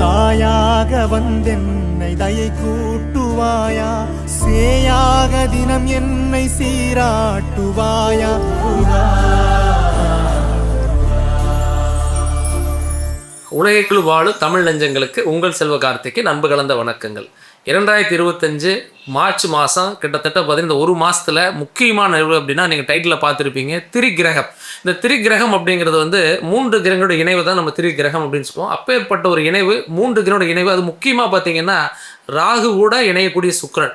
தாயாக வந்தென்னை தயை கூட்டுவாயா? சேயாக தினம் என்னை சீராட்டுவாயா? உலகைக்குழு வாழும் தமிழ் நெஞ்சங்களுக்கு உங்கள் செல்வ கார்த்திக்கு நண்பு கலந்த வணக்கங்கள். இரண்டாயிரத்தி இருபத்தஞ்சு மார்ச் மாதம் கிட்டத்தட்ட பார்த்தீங்கன்னா இந்த ஒரு மாதத்தில் முக்கியமான நிகழ்வு அப்படின்னா நீங்கள் டைட்டில் பார்த்துருப்பீங்க திரிகிரகம். இந்த திரிகிரகம் அப்படிங்கிறது வந்து மூன்று கிரகங்களோட இணைவு தான் நம்ம திரிகிரகம் அப்படின்னு சொல்லுவோம். அப்பேற்பட்ட ஒரு இணைவு மூன்று கிரகோட இணைவு. அது முக்கியமாக பார்த்தீங்கன்னா ராகு கூட இணையக்கூடிய சுக்கிரன்.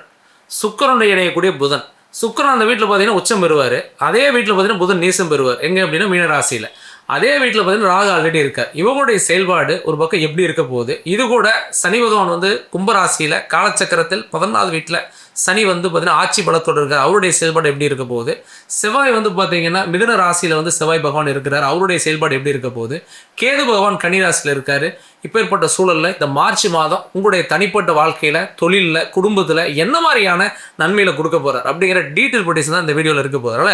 சுக்கிரனோட இணையக்கூடிய புதன். சுக்கரன் அந்த வீட்டில் பார்த்தீங்கன்னா உச்சம் பெறுவார். அதே வீட்டில் பார்த்தீங்கன்னா புதன் நீசம் பெறுவார். எங்கே அப்படின்னா மீனராசியில். அதே வீட்டில் பார்த்தீங்கன்னா ராகு ஆல்ரெடி இருக்கார் இவங்களுடைய செயல்பாடு ஒரு பக்கம் எப்படி இருக்க போகுது? இது கூட சனி பகவான் வந்து கும்பராசியில் காலச்சக்கரத்தில் பதினாலு வீட்டில் சனி வந்து பார்த்தீங்கன்னா ஆட்சி பலத்தோடு இருக்கார். அவருடைய செயல்பாடு எப்படி இருக்க போகுது? செவ்வாய் வந்து பார்த்தீங்கன்னா மிதுன ராசியில் வந்து செவ்வாய் பகவான் இருக்கிறார். அவருடைய செயல்பாடு எப்படி இருக்க போகுது? கேது பகவான் கன்னி ராசியில் இருக்காரு. இப்பேற்பட்ட சூழலில் இந்த மார்ச் மாதம் உங்களுடைய தனிப்பட்ட வாழ்க்கையில் தொழிலில் குடும்பத்தில் என்ன மாதிரியான நன்மையில் கொடுக்க போகிறார் அப்படிங்கிற டீட்டெயில் பட்டிஸ் தான் இந்த வீடியோவில் இருக்க போகிறதால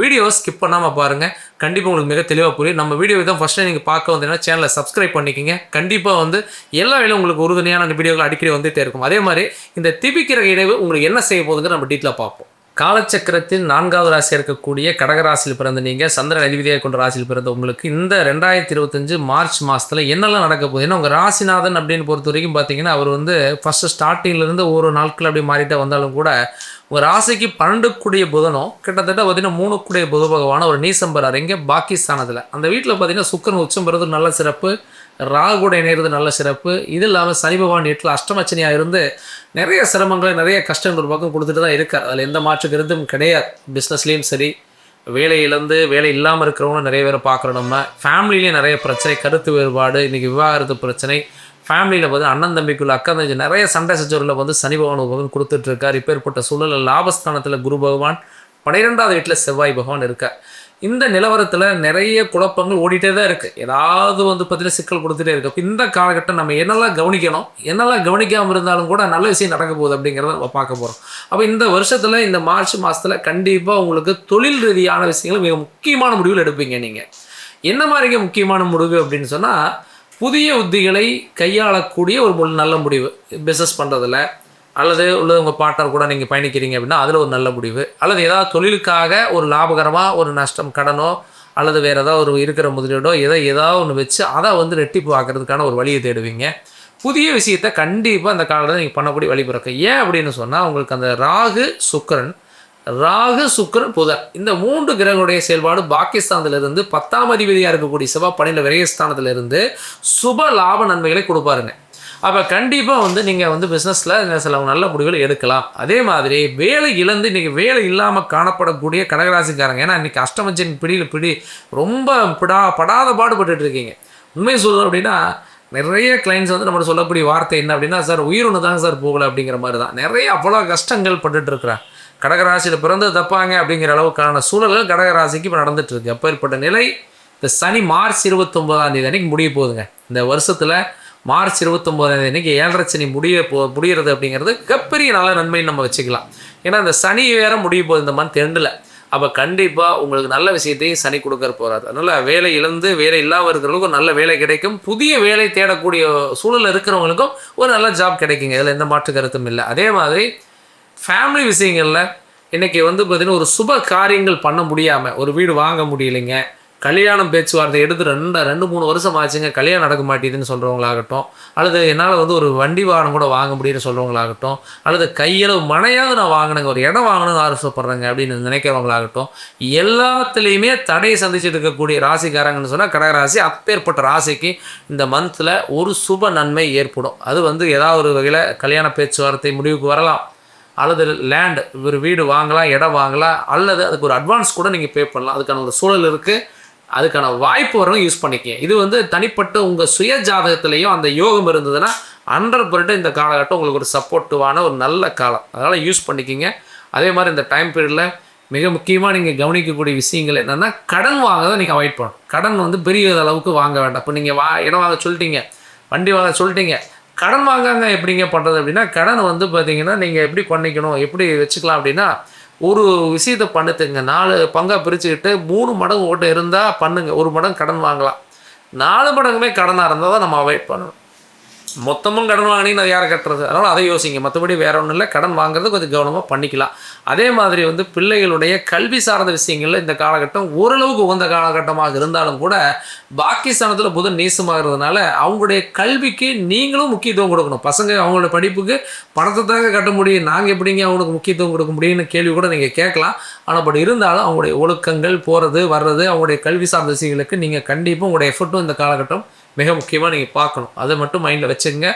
வீடியோ ஸ்கிப் பண்ணாமல் பாருங்கள் கண்டிப்பாக உங்களுக்கு மிக தெளிவாக புரியும். நம்ம வீடியோ தான் ஃபஸ்ட் டைம் நீங்கள் பார்க்க வந்தீங்கன்னா சேனலை சப்ஸ்கிரைப் பண்ணிக்கோங்க. கண்டிப்பாக வந்து எல்லா வேலையும் உங்களுக்கு உறுதுணையான அந்த வீடியோக்கள் அடிக்கடி வந்துகிட்டே இருக்கும். அதே மாதிரி இந்த திபிக்கிற இடைவு உங்களுக்கு என்ன செய்ய போகுதுங்கிற நம்ம டீட்டெயிலாக பார்ப்போம். காலச்சக்கரத்தில் நான்காவது ராசியாக இருக்கக்கூடிய கடகராசியில் பிறந்த நீங்கள் சந்திரன் அதிபதியாக கொண்ட ராசியில் பிறந்த உங்களுக்கு இந்த ரெண்டாயிரத்தி இருபத்தஞ்சு மார்ச் மாதத்தில் என்னெல்லாம் நடக்க போகுது? ஏன்னா உங்கள் ராசிநாதன் அப்படின்னு பொறுத்த வரைக்கும் பார்த்தீங்கன்னா அவர் வந்து ஃபஸ்ட்டு ஸ்டார்டிங்லேருந்து ஒரு நாட்கள் அப்படி மாறிட்டே வந்தாலும் கூட ஒரு ராசிக்கு பன்னெண்டு கூடிய புதனும் கிட்டத்தட்ட பார்த்தீங்கன்னா மூணு கூடிய புத பகவான ஒரு நீசம்பர் பெறார். எங்கே? பாகிஸ்தானத்தில் அந்த வீட்டில் பார்த்தீங்கன்னா சுக்கரன் உச்சம் பெறது நல்ல சிறப்பு. ராகு கூட இணைகிறது நல்ல சிறப்பு. இது இல்லாமல் சனி பகவான் எட்டில் அஷ்டமச்சனியாக இருந்து நிறைய சிரமங்களை நிறைய கஷ்டங்கள் ஒரு பக்கம் கொடுத்துட்டு தான் இருக்கார். அதில் எந்த மாற்று கருத்தும் கிடையாது. பிஸ்னஸ்லேயும் சரி வேலை இழந்து வேலை இல்லாமல் இருக்கிறவங்களும் நிறைய பேரை பார்க்குறோம் நம்ம. ஃபேமிலிலேயும் நிறைய பிரச்சனை கருத்து வேறுபாடு இன்றைக்கி விவாகரத்து பிரச்சனை. ஃபேமிலியில் வந்து அண்ணன் தம்பிக்குள்ள அக்கா தங்கச்சி நிறைய சண்டை சச்சரவில் வந்து சனி பகவான் பகவான் கொடுத்துட்ருக்கார் இப்பேற்பட்ட சூழலில் லாபஸ்தானத்தில் குரு பகவான் பன்னிரெண்டாவது வீட்டில் செவ்வாய் பகவான் இருக்கார். இந்த நிலவரத்தில் நிறைய குழப்பங்கள் ஓடிட்டே தான் இருக்குது ஏதாவது வந்து பார்த்தீங்கன்னா சிக்கல் கொடுத்துட்டே இருக்கு. இந்த காலகட்டம் நம்ம என்னெல்லாம் கவனிக்கணும் என்னெல்லாம் கவனிக்காமல் இருந்தாலும் கூட நல்ல விஷயம் நடக்க போகுது அப்படிங்கிறத நம்ம பார்க்க போகிறோம் அப்போ இந்த வருஷத்தில் இந்த மார்ச் மாதத்தில் கண்டிப்பாக உங்களுக்கு தொழில் ரீதியான விஷயங்கள் மிக முக்கியமான முடிவுகள் எடுப்பீங்க நீங்கள் என்ன மாதிரிங்க முக்கியமான முடிவு அப்படின்னு சொன்னால் புதிய உத்திகளை கையாளக்கூடிய ஒரு நல்ல முடிவு. பிஸ்னஸ் பண்ணுறதில் அல்லது உள்ளது உங்கள் பார்ட்னர் கூட நீங்கள் பயணிக்கிறீங்க அப்படின்னா அதில் ஒரு நல்ல முடிவு. அல்லது ஏதாவது தொழிலுக்காக ஒரு லாபகரமாக ஒரு நஷ்டம் கடனோ அல்லது வேறு ஏதாவது ஒரு இருக்கிற முதலீடோ எதை ஏதாவது ஒன்று வச்சு அதை வந்து ரெட்டிப்பு ஆக்கிறதுக்கான ஒரு வழியை தேடுவீங்க. புதிய விஷயத்தை கண்டிப்பாக அந்த காலத்தில் நீங்கள் பண்ணக்கூடிய வழி பிறக்க. ஏன் அப்படின்னு சொன்னால் உங்களுக்கு அந்த ராகு சுக்கிரன் ராகு சுக்கிரன் புதன். இந்த மூன்று கிரகங்களுடைய செயல்பாடு பாகிஸ்தான்லேருந்து பத்தாம் அதிபதியாக இருக்கக்கூடிய செவ்வாய் பணியில் விரயஸ்தானத்திலிருந்து சுப லாப நன்மைகளை கொடுப்பாருங்க. அப்போ கண்டிப்பாக வந்து நீங்கள் வந்து பிஸ்னஸில் சில நல்ல முடிவுகள் எடுக்கலாம். அதே மாதிரி வேலை இழந்து இன்றைக்கி வேலை இல்லாமல் காணப்படக்கூடிய கடகராசிக்காரங்க ஏன்னா இன்றைக்கி அஷ்டமச்சின் பிடியில் பிடி ரொம்ப பிடா படாத பாடுபட்டு இருக்கீங்க. உண்மையை சொல்லணும் அப்படின்னா நிறைய கிளைண்ட்ஸ் வந்து நம்மளோட சொல்லக்கூடிய வார்த்தை என்ன அப்படின்னா சார் உயிர் ஒன்று தான் சார் போகலை அப்படிங்கிற மாதிரி தான். நிறைய அவ்வளோ கஷ்டங்கள் பட்டுட்ருக்குறேன் கடகராசியில் பிறந்து தப்பாங்க அப்படிங்கிற அளவுக்கான சூழல்கள் கடகராசிக்கு இப்போ நடந்துட்டு இருக்கு. அப்பேற்பட்ட நிலை இந்த சனி மார்ச் இருபத்தொம்போதாம் தேதி அன்னைக்கு முடிய போகுதுங்க. இந்த வருஷத்தில் மார்ச் இருபத்தொம்போதாம் தேதி ஏழரை சனி முடிய போ முடிகிறது அப்படிங்கிறது மிகப்பெரிய நல்ல நன்மைன்னு நம்ம வச்சுக்கலாம். ஏன்னா இந்த சனி வேற முடிய போகுது இந்த மந்த் எண்டில் அப்போ கண்டிப்பாக உங்களுக்கு நல்ல விஷயத்தையும் சனி கொடுக்கற போகிறாரு அதனால் வேலை இழந்து வேலை இல்லாமல் இருக்கிறவங்களுக்கும் நல்ல வேலை கிடைக்கும். புதிய வேலை தேடக்கூடிய சூழலில் இருக்கிறவங்களுக்கும் ஒரு நல்ல ஜாப் கிடைக்குங்க. இதில் எந்த மாற்று கருத்தும் இல்லை. அதே மாதிரி ஃபேமிலி விஷயங்களில் இன்றைக்கி வந்து பார்த்திங்கன்னா ஒரு சுப காரியங்கள் பண்ண முடியாமல் ஒரு வீடு வாங்க முடியலைங்க. கல்யாணம் பேச்சுவார்த்தை எடுத்து ரெண்டு ரெண்டு மூணு வருஷம் ஆச்சுங்க. கல்யாணம் நடக்க மாட்டேதுன்னு சொல்கிறவங்களாகட்டும் அல்லது என்னால் வந்து ஒரு வண்டி வாகனம் கூட வாங்க முடியும்னு சொல்கிறவங்களாகட்டும் அல்லது கையளவு மனையாவது நான் வாங்கினேங்க. ஒரு இடம் வாங்கணும்னு ஆசைப்படுறேங்க அப்படின்னு நினைக்கிறவங்களாகட்டும். எல்லாத்துலேயுமே தடையை சந்திச்சுட்டு இருக்கக்கூடிய ராசிக்காரங்கன்னு சொன்னால் கடகராசி அப்பேற்பட்ட ராசிக்கு இந்த மந்தில் ஒரு சுப நன்மை ஏற்படும். அது வந்து ஏதாவது ஒரு வகையில் கல்யாண பேச்சுவார்த்தை முடிவுக்கு வரலாம். அல்லது லேண்ட் ஒரு வீடு வாங்கலாம் இடம் வாங்கலாம். அல்லது அதுக்கு ஒரு அட்வான்ஸ் கூட நீங்கள் பே பண்ணலாம். அதுக்கான ஒரு சூழல் இருக்குது அதுக்கான வாய்ப்பு வரும் யூஸ் பண்ணிக்கங்க. இது வந்து தனிப்பட்ட உங்கள் சுய ஜாதகத்திலையும் அந்த யோகம் இருந்ததுன்னா ஹண்ட்ரட் பர்சன்ட் இந்த காலகட்டம் உங்களுக்கு ஒரு சப்போர்ட்டிவான ஒரு நல்ல காலம். அதனால் யூஸ் பண்ணிக்கிங்க. அதே மாதிரி இந்த டைம் பீரியடில் மிக முக்கியமாக நீங்கள் கவனிக்கக்கூடிய விஷயங்கள் என்னென்னா கடன் வாங்க தான் நீங்கள் அவாய்ட் பண்ணணும். கடன் வந்து பெரிய அளவுக்கு வாங்க வேண்டாம். இப்போ நீங்கள் வா இடம் வாங்க சொல்லிட்டீங்க வண்டி வாங்க சொல்லிட்டீங்க கடன் வாங்காங்க எப்படிங்க பண்ணுறது அப்படின்னா கடன் வந்து பார்த்தீங்கன்னா நீங்கள் எப்படி பண்ணிக்கணும் எப்படி வச்சுக்கலாம் அப்படின்னா ஒரு விஷயத்தை பண்ணுத்துங்க நாலு பங்காக பிரிச்சுக்கிட்டு மூணு மடங்கு ஓட்டு இருந்தால் பண்ணுங்கள் ஒரு மடங்கு கடன் வாங்கலாம். நாலு மடங்குமே கடனாக இருந்தால் தான் நம்ம அவாய்ட் பண்ணணும். மொத்தமும் கடன் வாங்கினீங்க அது யாரை கட்டுறது? அதனால் அதை யோசிங்க. மற்றபடி வேற ஒன்றும் இல்லை. கடன் வாங்குறது கொஞ்சம் கவனமாக பண்ணிக்கலாம். அதே மாதிரி வந்து பிள்ளைகளுடைய கல்வி சார்ந்த விஷயங்களில் இந்த காலகட்டம் ஓரளவுக்கு உகந்த காலகட்டமாக இருந்தாலும் கூட பாக்கி ஸ்தானத்தில் புதன் நீசமாகிறதுனால அவங்களுடைய கல்விக்கு நீங்களும் முக்கியத்துவம் கொடுக்கணும். பசங்க அவங்களோட படிப்புக்கு பணத்தை தாங்க கட்ட முடியும். நாங்கள் எப்படிங்க அவங்களுக்கு முக்கியத்துவம் கொடுக்க முடியும்னு கேள்வி கூட நீங்கள் கேட்கலாம். ஆனால் பட் இருந்தாலும் அவங்களுடைய ஒழுக்கங்கள் போகிறது வர்றது அவங்களுடைய கல்வி சார்ந்த விஷயங்களுக்கு நீங்கள் கண்டிப்பாக உங்களுடைய எஃபர்ட்டும் இந்த காலகட்டம் மிக முக்கியமாக நீங்கள் பார்க்கணும். அதை மட்டும் மைண்டில் வச்சுங்க.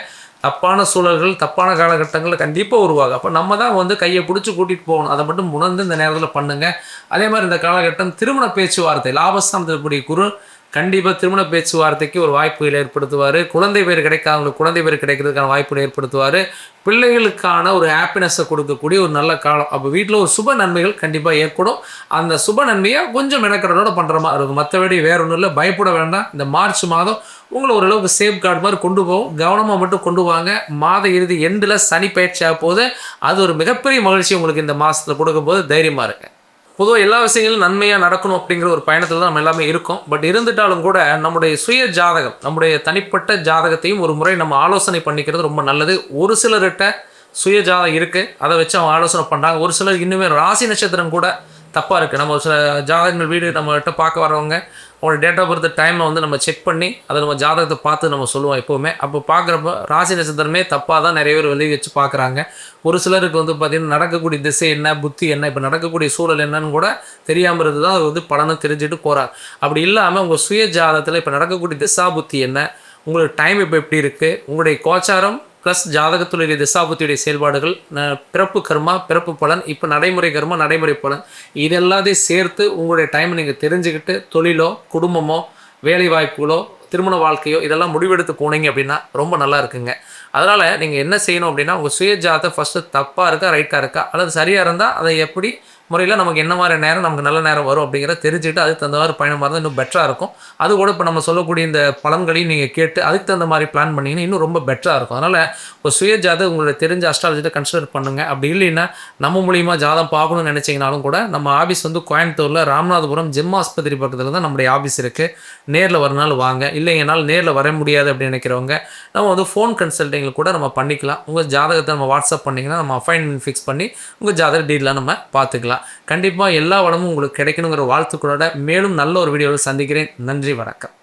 தப்பான சூழல்கள் தப்பான காலகட்டங்களில் கண்டிப்பாக உருவாகும். அப்போ நம்ம தான் வந்து கையை பிடிச்சி கூட்டிகிட்டு போகணும். அதை மட்டும் உணர்ந்து இந்த நேரத்தில் பண்ணுங்கள் அதே மாதிரி இந்த காலகட்டம் திருமண பேச்சுவார்த்தை லாபஸ்தானத்தில் கூடிய குரு கண்டிப்பாக திருமண பேச்சுவார்த்தைக்கு ஒரு வாய்ப்புகள் ஏற்படுத்துவார். குழந்தை பேர் கிடைக்காதவங்களுக்கு குழந்தை பேர் கிடைக்கிறதுக்கான வாய்ப்புகள் ஏற்படுத்துவார். பிள்ளைகளுக்கான ஒரு ஹாப்பினஸை கொடுக்கக்கூடிய ஒரு நல்ல காலம். அப்போ வீட்டில் ஒரு சுப நன்மைகள் கண்டிப்பாக ஏற்படும். அந்த சுப நன்மையை கொஞ்சம் மெனக்கடனோட பண்ணுற மாதிரி இருக்கும். மற்றபடி வேற ஒன்றும் இல்லை. பயப்பட வேண்டாம். இந்த மார்ச் மாதம் உங்களை ஓரளவுக்கு சேஃப் கார்டு மாதிரி கொண்டு போகும் கவனமாக மட்டும் கொண்டு வாங்க. மாத இறுதி எண்டில் சனி பயிற்சியாக போது அது ஒரு மிகப்பெரிய மகிழ்ச்சி உங்களுக்கு இந்த மாதத்தில் கொடுக்கும்போது தைரியமாக இருக்குது பொதுவாக எல்லா விஷயங்களும் நன்மையாக நடக்கணும் அப்படிங்கிற ஒரு பயணத்தில் தான் நம்ம எல்லாமே இருக்கோம். பட் இருந்துட்டாலும் கூட நம்முடைய சுய ஜாதகம் நம்முடைய தனிப்பட்ட ஜாதகத்தையும் ஒரு முறை நம்ம ஆலோசனை பண்ணிக்கிறது ரொம்ப நல்லது. ஒரு சிலர்கிட்ட சுய ஜாதகம் இருக்குது அதை வச்சு அவங்க ஆலோசனை பண்ணுறாங்க ஒரு சிலர் இன்னுமே ராசி நட்சத்திரம் கூட தப்பாக இருக்குது நம்ம ஒரு சில ஜாதகங்கள் வீடு நம்மகிட்ட பார்க்க வரவங்க அவங்களோட டேட் ஆஃப் பர்த் டைமை வந்து நம்ம செக் பண்ணி அதை நம்ம ஜாதகத்தை பார்த்து நம்ம சொல்லுவோம் எப்போவுமே. அப்போ பார்க்குறப்ப ராசி நட்சத்திரமே தப்பாக தான் நிறைய பேர் வெளியே வச்சு பார்க்குறாங்க. ஒரு சிலருக்கு வந்து பார்த்திங்கன்னா நடக்கக்கூடிய திசை என்ன புத்தி என்ன இப்போ நடக்கக்கூடிய சூழல் என்னன்னு கூட தெரியாமல் இருந்து தான் அது வந்து பலனை தெரிஞ்சுட்டு போகிறார் அப்படி இல்லாமல் உங்கள் சுய ஜாதகத்தில் இப்போ நடக்கக்கூடிய திசா புத்தி என்ன உங்களுக்கு டைம் இப்போ எப்படி இருக்குது உங்களுடைய கோச்சாரம் ப்ளஸ் ஜாதகத்துடைய திசாபுத்தியுடைய செயல்பாடுகள் பிறப்பு கர்மா பிறப்பு பலன் இப்போ நடைமுறை கர்மா நடைமுறை பலன். இது எல்லாத்தையும் சேர்த்து உங்களுடைய டைம் நீங்கள் தெரிஞ்சுக்கிட்டு தொழிலோ குடும்பமோ வேலை வாய்ப்புகளோ திருமண வாழ்க்கையோ இதெல்லாம் முடிவெடுத்து போனீங்க அப்படின்னா ரொம்ப நல்லா இருக்குங்க. அதனால் நீங்கள் என்ன செய்யணும் அப்படின்னா உங்கள் சுய ஜாதகம் ஃபஸ்ட்டு தப்பாக இருக்கா ரைட்டாக இருக்கா அல்லது சரியாக இருந்தால் அதை எப்படி முறையில் நமக்கு என்ன மாதிரி நேரம் நமக்கு நல்ல நேரம் வரும் அப்படிங்கிறத தெரிஞ்சுட்டு அதுக்கு தகுந்த மாதிரி பயணமாக இருந்தால் இன்னும் பெட்டராக இருக்கும். அது கூட இப்போ நம்ம சொல்லக்கூடிய இந்த பலன்களையும் நீங்கள் கேட்டு அதுக்கு தகுந்த மாதிரி பிளான் பண்ணிங்கன்னா இன்னும் ரொம்ப பெட்டராக இருக்கும். அதனால் ஒரு சுய ஜாதகம் உங்களோட தெரிஞ்ச அஸ்ட்ராலஜிட்ட கன்சிடர் பண்ணுங்கள் அப்படி இல்லைன்னா நம்ம மூலியமாக ஜாதகம் பார்க்கணும்னு நினச்சிங்கனாலும் கூட நம்ம ஆஃபீஸ் வந்து கோயம்புத்தூரில் ராமநாதபுரம் ஜிம் ஆஸ்பத்திரி பக்கத்தில் தான் நம்முடைய ஆஃபீஸ் இருக்குது நேரில் வரனால வாங்க. இல்லை என்னால் நேரில் வர முடியாது அப்படின்னு நினைக்கிறவங்க நம்ம வந்து ஃபோன் கன்சல்டிங்கில் கூட நம்ம பண்ணிக்கலாம். உங்கள் ஜாதகத்தை நம்ம வாட்ஸ்அப் பண்ணிங்கன்னா நம்ம அப்பாயின்மெண்ட் ஃபிக்ஸ் பண்ணி உங்கள் ஜாதக டீட்டெயிலாக நம்ம பார்த்துக்கலாம். கண்டிப்பாக எல்லா வளமும் உங்களுக்கு கிடைக்கணுங்கிற வாழ்த்துக்களோட மேலும் நல்ல ஒரு வீடியோவில் சந்திக்கிறேன். நன்றி வணக்கம்.